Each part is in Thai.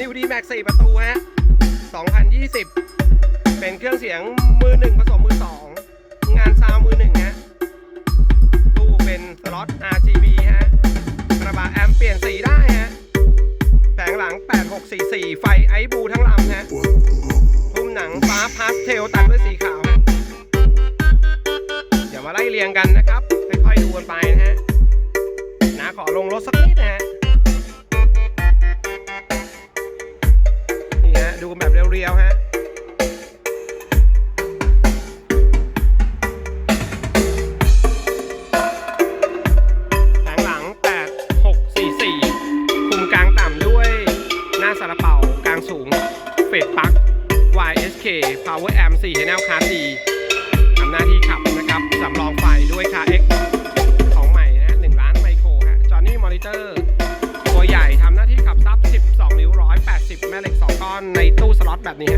นิวดีแม็ก4ประตูฮะ 2020 เป็นเครื่องเสียงมือหนึ่งผสมมือสองงานซาวมือหนึ่งฮะ ตู้เป็นสล็อต RGB ฮะกระบะแอมเปลี่ยนสีได้ฮะแผงหลัง 8644 ไฟไอบูทั้งลำฮะพุ่มหนังฟ้าพาสเทลตัดด้วยสีขาวฮะเดี๋ยวมาไล่เรียงกันนะครับ ค่อยๆดูกันไปนะฮะนะขอลงรถสักนิดนะฮะ รียวๆฮะแผงหลัง 8644 คุมกลางต่ำด้วยหน้าซาลาเป่ากลางสูง เฟดปัก YSK Power Amp 4 Channel Class D ทำหน้าที่ขับนะครับ สำรองไฟด้วย c a X ของใหม่นะฮะ1 ล้านไมโครฮะ Johnny Monitor ตัวใหญ่ทำหน้าที่ขับซับ 12 นิ้ว 180 แม่เหล็ก 2 ก้อนในตู้ อตแบบนี้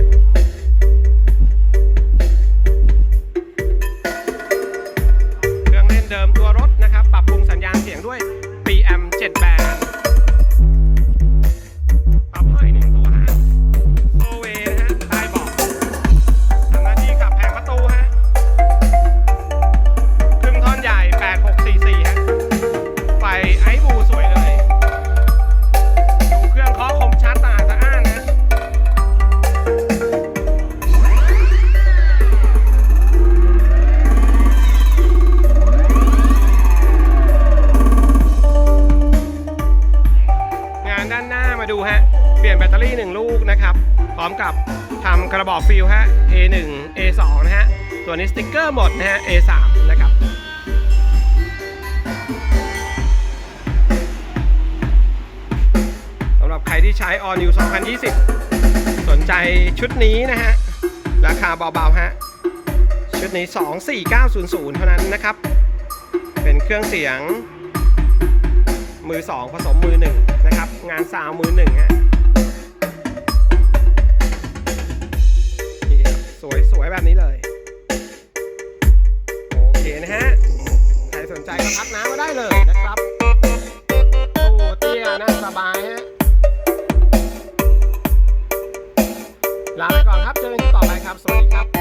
เปลี่ยนแบตเตอรี่ 1 ลูกนะครับ พร้อมกับทำกระบอกฟิลฮะ A1 A2 นะฮะ ตัวนี้สติ๊กเกอร์หมดนะฮะ A3 นะครับสำหรับใครที่ใช้ All New 2020 สนใจชุดนี้นะฮะ ราคาเบาๆฮะ ชุดนี้ 24900 เท่านั้นนะครับ เป็นเครื่องเสียงมือ 2 ผสมมือ 1 นะครับ งานซาวมือ1ฮะ นะครับตู้เตี้ยนั่งสบายฮะ ลาไปก่อนครับ เจอกันต่อไปครับ สวัสดีครับ